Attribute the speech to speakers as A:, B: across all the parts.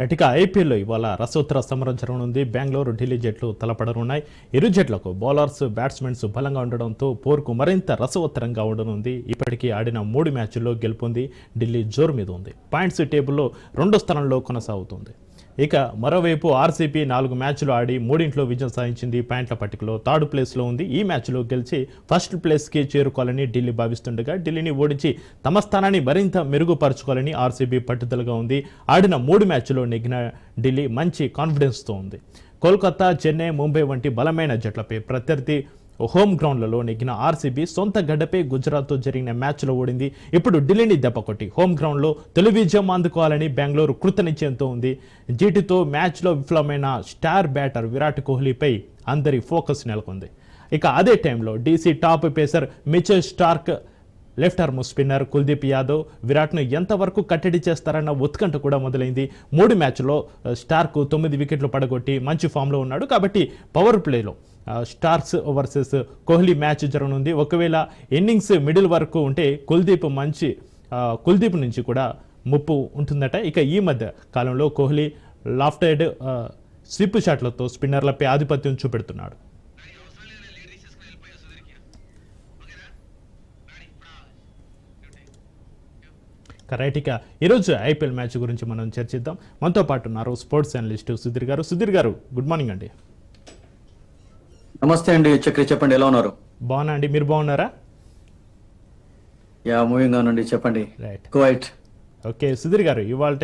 A: Right ఇక ఐపీఎల్లో ఇవాళ రసోత్తర సమరం జరగనుంది. బెంగళూరు ఢిల్లీ జట్లు తలపడనున్నాయి. ఇరు జట్లకు బౌలర్స్ బ్యాట్స్మెన్స్ బలంగా ఉండడంతో పోర్కు మరింత రసవత్తరంగా ఉండనుంది. ఇప్పటికీ ఆడిన మూడు మ్యాచ్ల్లో గెలుపొంది ఢిల్లీ జోరు మీద ఉంది. పాయింట్స్ టేబుల్లో రెండో స్థానంలో కొనసాగుతుంది. ఇక మరోవైపు ఆర్సీపీ నాలుగు మ్యాచ్లు ఆడి మూడింట్లో విజయం సాధించింది పాయింట్ల పట్టికలో. థర్డ్ ప్లేస్లో ఉంది. ఈ మ్యాచ్లో గెలిచి ఫస్ట్ ప్లేస్కి చేరుకోవాలని ఢిల్లీ భావిస్తుండగా ఢిల్లీని ఓడించి తమ స్థానాన్ని మరింత మెరుగుపరచుకోవాలని ఆర్సీబీ పట్టుదలగా ఉంది. ఆడిన మూడు మ్యాచ్లో నెగ్గిన ఢిల్లీ మంచి కాన్ఫిడెన్స్తో ఉంది. కోల్కతా చెన్నై ముంబై వంటి బలమైన జట్లపై ప్రత్యర్థి హోమ్ గ్రౌండ్లలో నెగ్గిన ఆర్సీబీ సొంత గడ్డపై గుజరాత్తో జరిగిన మ్యాచ్లో ఓడింది. ఇప్పుడు ఢిల్లీని దెబ్బకొట్టి హోమ్ గ్రౌండ్లో తొలి విజయం అందుకోవాలని బెంగళూరు కృతనిశ్చయంతో ఉంది. జీటితో మ్యాచ్లో విఫలమైన స్టార్ బ్యాటర్ విరాట్ కోహ్లీపై అందరి ఫోకస్ నెలకొంది. ఇక అదే టైంలో DC top pacer Mitchell Starc left arm spinner Kuldeep Yadav విరాట్ను ఎంతవరకు కట్టడి చేస్తారన్న ఉత్కంఠ కూడా మొదలైంది. మూడు మ్యాచ్లో స్టార్కు తొమ్మిది వికెట్లు పడగొట్టి మంచి ఫామ్లో ఉన్నాడు కాబట్టి పవర్ ప్లేలో స్టార్స్ వర్సెస్ కోహ్లీ మ్యాచ్ జరగనుంది. ఒకవేళ ఇన్నింగ్స్ మిడిల్ వరకు ఉంటే కుల్దీప్ మంచి కుల్దీప్ నుంచి కూడా ముప్పు ఉంటుందట. ఇక ఈ మధ్య కాలంలో కోహ్లీ లాఫ్టెడ్ స్లిప్ షాట్లతో స్పిన్నర్లపై ఆధిపత్యం చూపెడుతున్నాడు. రైట్ ఇక ఈరోజు ఐపీఎల్ మ్యాచ్ గురించి మనం చర్చిద్దాం. మనతో పాటు ఉన్నారు స్పోర్ట్స్ అనలిస్ట్ సుధీర్ గారు. సుధీర్ గారు గుడ్ మార్నింగ్ అండి.
B: నమస్తే అండి చక్రి చెప్పండి ఎలా ఉన్నారు?
A: బాగున్నా అండి మీరు బాగున్నారా?
B: యా మూవింగ్ ఆన్ అండి చెప్పండి.
A: రైట్
B: క్వైట్
A: ఓకే సుధీర్ గారు ఇవాళ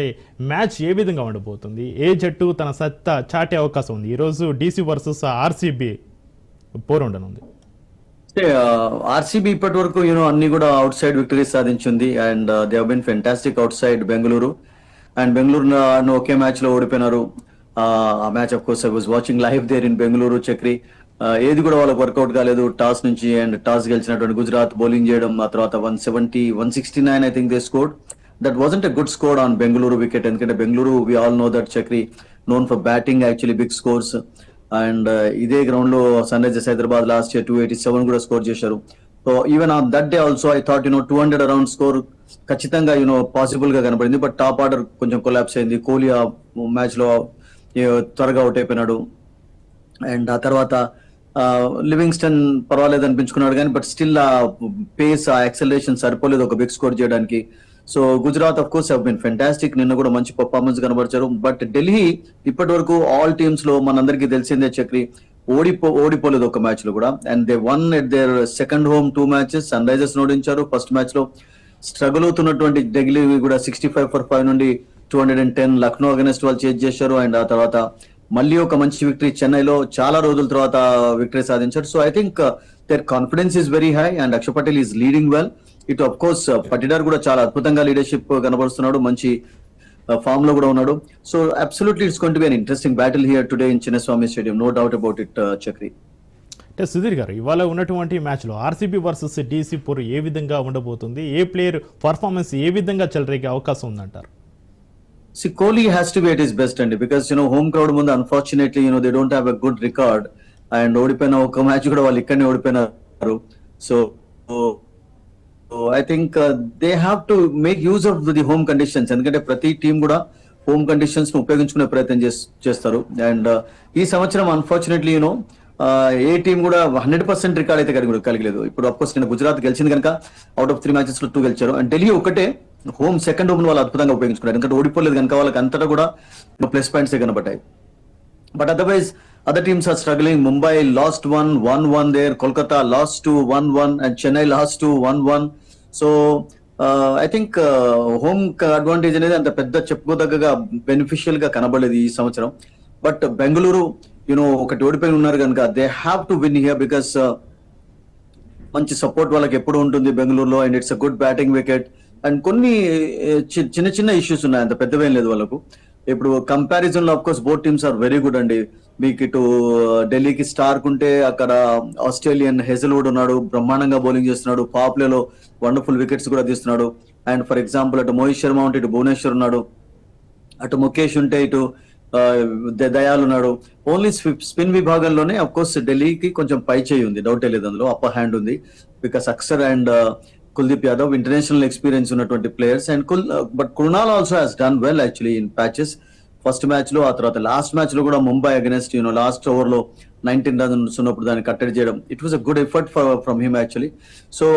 A: మ్యాచ్ ఏ విధంగా ఉండబోతుంది? ఏ జట్టు తన సత్తా చాటే అవకాశం ఉంది? ఈరోజు డీసీ వర్సెస్ ఆర్సీబీ పోరు ఉండనుంది
B: ఆర్సీబీ ఇప్పటి వరకు యూనో అన్ని కూడా అవుట్ సైడ్ విక్టరీస్ సాధించింది and they been fantastic outside Bengaluru and Bengaluru ఒకే మ్యాచ్లో ఓడిపోయినారు. ఆ match of course I was watching live there in Bengaluru Chakri ఏది కూడా వాళ్ళకి వర్కౌట్ కాలేదు. టాస్ నుంచి అండ్ టాస్ గెలిచినటువంటి గుజరాత్ బౌలింగ్ చేయడం ఆ తర్వాత one seventy one sixty nine I think they scored that wasn't a good score on Bengaluru wicket ఎందుకంటే Bengaluru we all know that Chakri known for batting actually big scores and ఇదే గ్రౌండ్లో Sunrisers Hyderabad last year two eighty seven కూడా score చేశారు. So even on that day also I thought you know two hundred around score ఖచ్చితంగా you know పాసిబుల్గా కనపడింది. But top order కొంచెం collapse అయింది. కోహ్లీ ఆ మ్యాచ్లో త్వరగా అవుట్ అయిపోయినాడు. అండ్ ఆ తర్వాత లివింగ్స్టన్ పర్వాలేదు అనిపించుకున్నాడు కానీ బట్ స్టిల్ ఆ పేస్ ఆ యాక్సలరేషన్ సరిపోలేదు ఒక బిగ్ స్కోర్ చేయడానికి. So Gujarat of course been fantastic నిన్న కూడా మంచి పర్ఫార్మెన్స్ కనబరిచారు. బట్ ఢిల్లీ ఇప్పటి వరకు ఆల్ టీమ్స్లో మనందరికీ తెలిసిందే చక్రి. ఓడిపో ఓడిపోలేదు ఒక మ్యాచ్లో కూడా. And they won at their second home two matches Sunrisers ఓడించారు ఫస్ట్ మ్యాచ్లో. స్ట్రగుల్ అవుతున్నటువంటి ఢిల్లీ కూడా సిక్స్టీ ఫైవ్ ఫర్ ఫైవ్ నుండి two hundred and ten Lucknow against వాళ్ళు చేజ్ చేశారు. అండ్ ఆ తర్వాత మళ్ళీ ఒక మంచి విక్టరీ చెన్నైలో చాలా రోజుల తర్వాత విక్టరీ సాధించారు. So I think their confidence is very high and Akshar Patel is leading well ఇటు అఫ్ కోర్స్ పటిడార్ కూడా చాలా అద్భుతంగా లీడర్షిప్ కనబరుస్తున్నాడు. మంచి uh, ఫామ్లో కూడా ఉన్నాడు. So absolutely it's gonna be an interesting battle here today in Chinnaswamy stadium no doubt about it Chakri
A: అంటే సుధీర్ గారు ఇవాళ ఉన్నటువంటి మ్యాచ్లో ఆర్సీబీ వర్సెస్ డీసీ పోరు ఏ విధంగా ఉండబోతుంది? ఏ ప్లేయర్ పర్ఫార్మెన్స్ ఏ విధంగా చెలరేగే అవకాశం ఉందంటారు?
B: See, Kohli has to be at his best అండి because you know home crowd ముందు unfortunately you know they don't have a good record and ఓడిపోయిన ఒక మ్యాచ్ కూడా వాళ్ళు ఇక్కడనే ఓడిపోయినారు. So I think they have to make use of the home conditions ఎందుకంటే ప్రతి team కూడా హోమ్ కండిషన్స్ను ఉపయోగించుకునే ప్రయత్నం చేస్తారు. అండ్ uh, ఈ సంవత్సరం అన్ఫార్చునేట్లీ యూనో uh, ఏ టీం కూడా హండ్రెడ్ పర్సెంట్ రికార్డ్ అయితే కలిగి కలిగలేదు. ఇప్పుడు అఫ్కోర్స్ నేను గుజరాత్ గెలిచింది కనుక అవుట్ ఆఫ్ త్రీ మ్యాచెస్లో టూ గెలిచారు. అండ్ ఢిల్లీ ఒకటే హోమ్ సెకండ్ హోమ్ వాళ్ళు అద్భుతంగా ఉపయోగించుకున్నారు. ఎందుకంటే ఓడిపోలేదు కనుక వాళ్ళకి అంతటా కూడా ప్లస్ పాయింట్స్ కనబడ్డాయి. But otherwise other teams are struggling Mumbai lost one one one there Kolkata lost two one one and Chennai lost two one one so I think home advantage అనేది అంత పెద్ద చెప్పుకోదగ్గగా బెనిఫిషియల్గా కనబడలేదు ఈ సంవత్సరం. బట్ బెంగళూరు యునో ఒకటి ఓడిపోయి ఉన్నారు కనుక they have to win here because మంచి సపోర్ట్ వాళ్ళకి ఎప్పుడు ఉంటుంది బెంగళూరులో and it's a good batting wicket and కొన్ని చిన్న చిన్న ఇష్యూస్ ఉన్నాయి. అంత పెద్దవేం లేదు వాళ్ళకు. ఇప్పుడు కంపారిజన్లో course both teams are very good అండి. మీకు ఇటు ఢిల్లీకి స్టార్క్ ఉంటే అక్కడ ఆస్ట్రేలియన్ హెజల్వుడ్ ఉన్నాడు. బ్రహ్మాండంగా బౌలింగ్ చేస్తున్నాడు. పాప్లేలో వండర్ఫుల్ వికెట్స్ కూడా తీస్తున్నాడు. అండ్ ఫర్ ఎగ్జాంపుల్ అటు మోహిత్ శర్మ ఉంటే ఇటు భువనేశ్వర్ ఉన్నాడు. అటు ముఖేష్ ఉంటే ఇటు ద- దయాల్ ఉన్నాడు. ఓన్లీ స్పిన్ విభాగంలోనే అఫ్ కోర్స్ ఢిల్లీకి కొంచెం పై చేయి ఉంది. డౌటే లేదు అందులో. అప్పర్ హ్యాండ్ ఉంది. Because Axar and Kuldeep Yadav international experience ఉన్నటువంటి players and కుల్ but Krunal also has done well actually in patches first మ్యాచ్లో ఆ తర్వాత లాస్ట్ మ్యాచ్లో కూడా Mumbai against you know last ఓవర్లో నైన్టీన్ రన్స్ ఉన్నప్పుడు దాన్ని కట్టడి చేయడం. It was a good effort from him actually so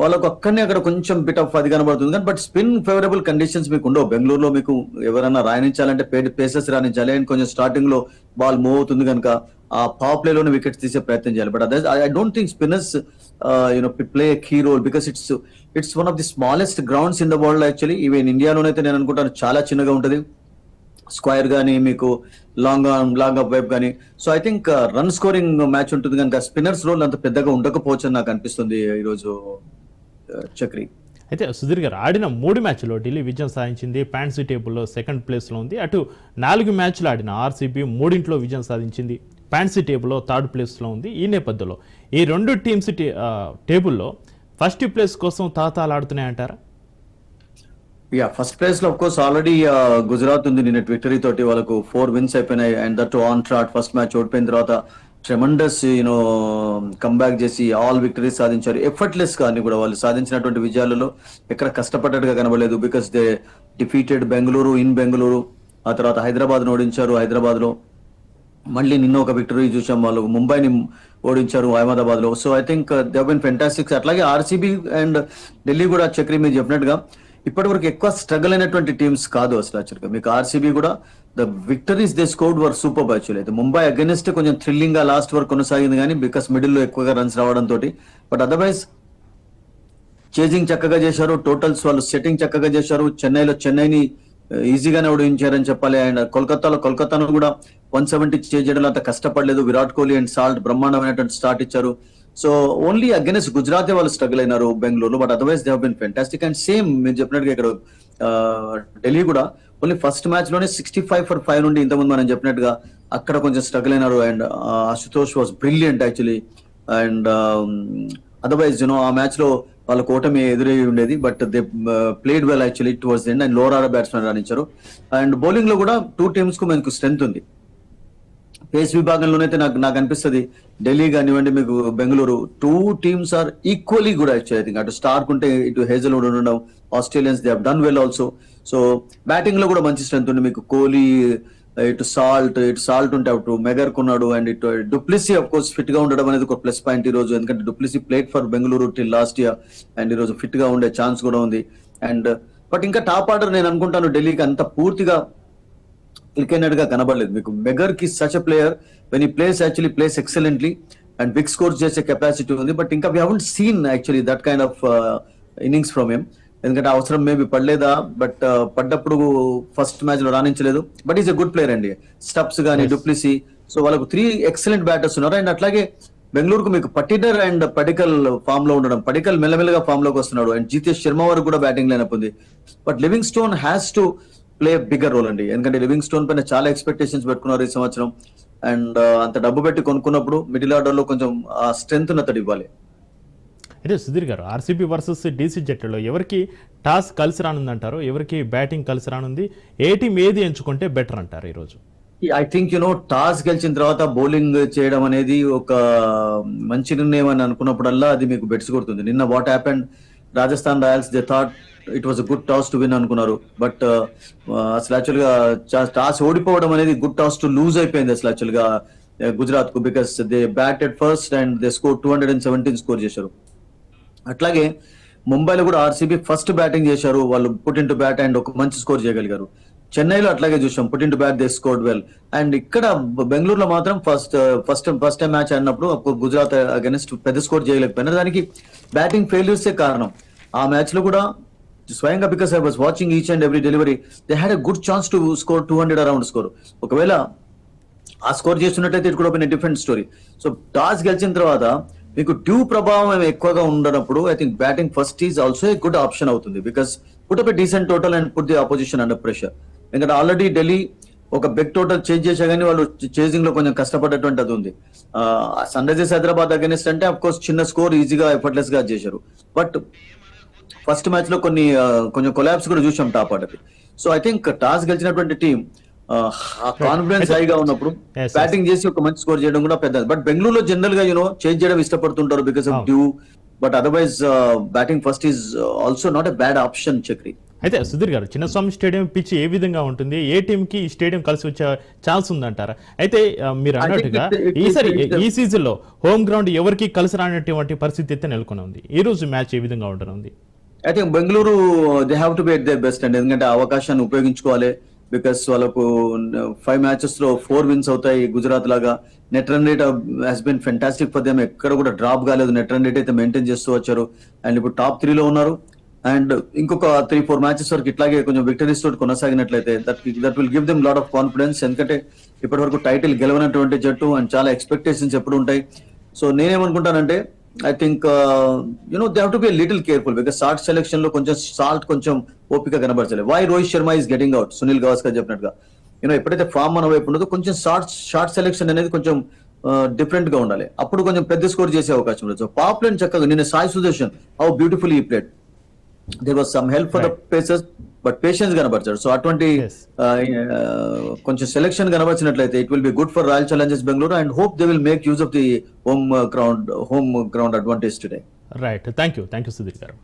B: వాళ్ళకు ఒక్కనే అక్కడ కొంచెం బిట్ ఆఫ్ అది కనబడుతుంది. కానీ బట్ స్పిన్ ఫేవరబుల్ కండిషన్స్ మీకు ఉండవు. బెంగళూరులో మీకు ఎవరైనా రాణించాలంటే పేసెస్ రాణించాలి. అండ్ కొంచెం స్టార్టింగ్లో బాల్ మూవ్ అవుతుంది కనుక ఆ పవర్ ప్లేలోనే వికెట్స్ తీసే ప్రయత్నం చేయాలి. బట్ అదే I don't think spinners you know play key role because it's it's one of the smallest grounds in the world actually even ఇండియాలోనైతే నేను అనుకుంటాను చాలా చిన్నగా ఉంటుంది. స్క్వైర్ కానీ మీకు లాంగ్ లాంగ్ అప్ వైప్ కానీ so I think run scoring match ఉంటుంది కనుక స్పిన్నర్స్ రోల్ అంత పెద్దగా ఉండకపోవచ్చు అని నాకు అనిపిస్తుంది ఈరోజు చక్రి.
A: అయితే సుధీర్ గారు ఆడిన మూడు మ్యాచ్లో ఢిల్లీ విజయం సాధించింది. ప్యాంట్సీ టేబుల్లో సెకండ్ ప్లేస్లో ఉంది. అటు నాలుగు మ్యాచ్లు ఆడిన ఆర్సీబీ మూడింట్లో విజయం సాధించింది. ప్యాంట్సీ టేబుల్లో థర్డ్ ప్లేస్లో ఉంది. ఈ నేపథ్యంలో ఈ రెండు టీమ్స్ టేబుల్లో ఫస్ట్ ప్లేస్ కోసం తాతాలు ఆడుతున్నాయంటారా?
B: యా ఫస్ట్ ప్లేస్లో కోర్స్ ఆల్రెడీ గుజరాత్ ఉంది. నిన్న విక్టరీ తోటి వాళ్ళకు ఫోర్ విన్స్ అయిపోయినాయి. And that on trot first match ఓడిపోయిన తర్వాత ట్రెమండస్ యూనో కంబ్యాక్ చేసి ఆల్ విక్టరీస్ సాధించారు. ఎఫర్ట్లెస్గా కూడా వాళ్ళు సాధించినటువంటి విజయాలలో ఎక్కడ కష్టపడ్డట్టుగా కనబడలేదు. Because they defeated Bengaluru in Bengaluru ఆ తర్వాత హైదరాబాద్ ఓడించారు హైదరాబాద్లో మళ్ళీ నిన్న ఒక విక్టరీ చూసాం వాళ్ళు. ముంబైని ఓడించారు అహ్మదాబాద్లో so I think they been fantastic అట్లాగే ఆర్సీబీ అండ్ ఢిల్లీ కూడా చక్రి మీరు చెప్పినట్టుగా ఇప్పటి వరకు ఎక్కువ స్ట్రగుల్ అయినటువంటి టీమ్స్ కాదు అసలు యాక్చువల్గా. మీకు ఆర్సీబీ కూడా the victories they scored were super actual అయితే ముంబై అగెనిస్ట్ కొంచెం థ్రిల్లింగ్గా లాస్ట్ వరకు కొనసాగింది కానీ బికాస్ మిడిల్లో ఎక్కువగా రన్స్ రావడం తోటి. బట్ అదర్వైజ్ చేజింగ్ చక్కగా చేశారు. టోటల్స్ వాళ్ళు సెట్టింగ్ చక్కగా చేశారు. చెన్నైలో చెన్నైని uh, ఈజీగానే ఓడించారని చెప్పాలి. అండ్ కోల్కతాలో కోల్కతాను కూడా వన్ సెవెంటీ చేజ్ చేయడంలో అంత కష్టపడలేదు. విరాట్ కోహ్లీ అండ్ సాల్ట్ బ్రహ్మాండమైనటువంటి స్టార్ట్ ఇచ్చారు. సో ఓన్లీ అగెనెస్ట్ గుజరాత్ వాళ్ళు స్ట్రగుల్ అయినారు Bengaluru but otherwise they been fantastic and same మీరు చెప్పినట్టుగా ఇక్కడ ఢిల్లీ కూడా ఓన్లీ ఫస్ట్ మ్యాచ్లోనే సిక్స్టీ ఫైవ్ ఫర్ ఫైవ్ నుండి ఇంతకుముందు మనం చెప్పినట్టుగా అక్కడ కొంచెం స్ట్రగుల్ అయినారు. And Ashutosh was brilliant actually and otherwise you know ఆ మ్యాచ్ um, లో వాళ్ళ కూటమి ఎదురై ఉండేది. But they played well actually towards end and lower batsmen రాణించారు. అండ్ బౌలింగ్లో కూడా టూ టీమ్స్కు మనకు స్ట్రెంత్ ఉంది. పేస్ విభాగంలోనైతే నాకు నాకు అనిపిస్తుంది. ఢిల్లీ కానివ్వండి మీకు Bengaluru two teams are equally good actual I think అటు స్టార్క్ ఉంటే ఇటు హేజల్ ఉండడం Australians they have done well also so బ్యాటింగ్లో కూడా మంచి స్ట్రెంత్ ఉంది. మీకు కోహ్లీ ఇటు సాల్ట్ ఇటు సాల్ట్ ఉంటే అటు మెగర్ ఉన్నాడు అండ్ ఇటు డూప్లిసీ అఫ్ కోర్స్ ఫిట్గా ఉండడం అనేది ఒక ప్లస్ పాయింట్ ఈ రోజు. ఎందుకంటే du Plessis played for Bengaluru till last year and ఈ రోజు ఫిట్గా ఉండే ఛాన్స్ కూడా ఉంది. అండ్ బట్ ఇంకా టాప్ ఆర్డర్ నేను అనుకుంటాను ఢిల్లీకి అంత పూర్తిగా క్లిక్ అయినట్టుగా కనబడలేదు. మీకు మెగర్కి such a player when he plays actually plays excellently and big score చేసే కెపాసిటీ ఉంది. బట్ ఇంకా we haven't seen actually that kind of innings from him ఎందుకంటే అవసరం మేబీ పడలేదా? బట్ పడ్డప్పుడు ఫస్ట్ మ్యాచ్లో రాణించలేదు. But is a good player అండి. Stubbs కానీ డుప్లిసి సో వాళ్ళకు త్రీ ఎక్సలెంట్ బ్యాటర్స్ ఉన్నారు. అండ్ అట్లాగే బెంగళూరుకు మీకు పట్టిడర్ అండ్ పడికల్ ఫామ్లో ఉండడం పడికల్ మెల్లమెల్లగా ఫామ్లోకి వస్తున్నాడు. అండ్ జీతేష్ శర్మ వరకు కూడా బ్యాటింగ్ లైనప్ ఉంది. But Livingstone has to play bigger role అండి. ఎందుకంటే లివింగ్ స్టోన్ పైన చాలా ఎక్స్పెక్టేషన్స్ పెట్టుకున్నారు ఈ సంవత్సరం. అండ్ అంత డబ్బు పెట్టి కొనుక్కున్నప్పుడు మిడిల్ ఆర్డర్లో కొంచెం ఆ స్ట్రెంత్ అతడు ఇవ్వాలి.
A: అయితే సుధీర్ గారు ఆర్సీబీ వర్సెస్ డీసీ జట్టులో ఎవరికి టాస్ కలిసి రానుందంటారు? ఎవరికి బ్యాటింగ్ కలిసి రానుంది? ఏ టీం ఏది ఎంచుకుంటే బెటర్ అంటారు ఈరోజు?
B: ఐ థింక్ యునో టాస్ గెలిచిన తర్వాత బౌలింగ్ చేయడం అనేది ఒక మంచి నిర్ణయం అని అనుకున్నప్పుడల్లా అది మీకు బెట్స్ కొడుతుంది. నిన్న what happened Rajasthan Royals they thought it was good toss to win అనుకున్నారు. బట్ uh, uh, అసలు యాక్చువల్గా టాస్ ఓడిపోవడం అనేది గుడ్ టాస్ టు లూజ్ అయిపోయింది అసలు యాక్చువల్గా uh, గుజరాత్కు because they batted first and they score two hundred and seventeen score చేశారు. అట్లాగే ముంబైలో కూడా ఆర్సీబీ ఫస్ట్ బ్యాటింగ్ చేశారు. వాళ్ళు పుట్ టు బ్యాట్ అండ్ ఒక మంచి స్కోర్ చేయగలిగారు. చెన్నైలో అట్లాగే చూసాం put to bat they scored well and ఇక్కడ బెంగళూరులో మాత్రం first first first time match అన్నప్పుడు గుజరాత్ అగెన్స్ట్ పెద్ద స్కోర్ చేయలేకపోయినారు. దానికి బ్యాటింగ్ ఫెయిల్యూర్సే కారణం. ఆ మ్యాచ్లో కూడా స్వయంగా because I was watching each and every delivery they had a good chance to score two hundred around score ఒకవేళ ఆ స్కోర్ చేస్తున్నట్టయితే ఇట్ కూడా డిఫరెంట్ స్టోరీ సో టాస్ గెలిచిన తర్వాత మీకు డ్యూ ప్రభావం ఎక్కువగా ఉండనప్పుడు I think batting first is also a good option అవుతుంది. Because put up decent total and put the opposition under pressure ఎందుకంటే ఆల్రెడీ ఢిల్లీ ఒక బిగ్ టోటల్ చేంజ్ చేసా కానీ వాళ్ళు చేజింగ్లో కొంచెం కష్టపడ్డటువంటి అది ఉంది. సన్ రైజర్స్ హైదరాబాద్ అగేనిస్ట్ అంటే అఫ్ కోర్స్ చిన్న స్కోర్ ఈజీగా ఎఫర్ట్లెస్గా చేశారు. బట్ ఫస్ట్ మ్యాచ్లో కొన్ని కొంచెం కొలాబ్స్ కూడా చూసాం top order so I think toss గెలిచినటువంటి టీం కాన్ఫిడెన్స్ హైగా ఉన్నప్పుడు. బ్యాటింగ్ చేసి ఒక మంచి స్కోర్ చేయడం కూడా పెద్ద బట్ బెంగళూరులో జనరల్గా యూనో చేంజ్ చేయడం ఇష్టపడుతుంటారు because of. Dew but otherwise batting first is also not a bad option Chakri
A: అయితే సుధీర్ గారు చిన్నస్వామి స్టేడియం పిచ్ ఏ విధంగా ఉంటుంది? ఏ టీం కి ఈ స్టేడియం కలిసి వచ్చే ఛాన్స్ ఉందంటారా? అయితే మీరు అన్నట్టుగా ఈసారి ఈ సీజన్లో హోమ్ గ్రౌండ్ ఎవరికి కలిసి రానటువంటి పరిస్థితి అయితే నెలకొని ఉంది ఈ రోజు మ్యాచ్ ఏ విధంగా ఉండనుంది?
B: I think Bengaluru they have to bat at the best అండి ఎందుకంటే అవకాశాన్ని ఉపయోగించుకోవాలి. బికాస్ వాళ్ళకు uh, ఫైవ్ మ్యాచెస్లో ఫోర్ విన్స్ అవుతాయి గుజరాత్ లాగా. Net run rate has been fantastic for them ఎక్కడ కూడా డ్రాప్ కాలేదు. నెట్ రన్ రేట్ అయితే మెయింటైన్ చేస్తూ వచ్చారు. అండ్ ఇప్పుడు టాప్ త్రీలో ఉన్నారు. అండ్ ఇంకొక త్రీ ఫోర్ మ్యాచెస్ వరకు ఇట్లాగే కొంచెం విక్టరీస్ తోటి కొనసాగినట్లయితే that that will give them lot of confidence ఎందుకంటే ఇప్పటి వరకు టైటిల్ గెలవనటువంటి జట్టు అండ్ చాలా ఎక్స్పెక్టేషన్స్ ఎప్పుడు ఉంటాయి. So నేనేమనుకుంటానంటే I think you know they have to be little careful because shot సెలెక్షన్లో కొంచెం సాల్ట్ కొంచెం ఓపిక కనబరచలేదు. Why Rohit Sharma is getting out Sunil Gavaskar చెప్పినట్టుగా. యూనో ఎప్పుడైతే ఫామ్ మన వైపు ఉండదో కొంచెం షార్ట్ షార్ట్ సెలెక్షన్ అనేది కొంచెం uh, డిఫరెంట్గా ఉండాలి. అప్పుడు కొంచెం పెద్ద స్కోర్ చేసే అవకాశం ఉండదు. సో పాప్ చక్కగా నిన్న Sai Sudharsan how beautiful he played there was some help for the pacers but patience కనబరచాడు so అటువంటి కొంచెం selection కనబరిచినట్లయితే it will be good for Royal Challengers Bengaluru and hope they will make use of the home ground home ground advantage today
A: right thank you thank you Sudhir garu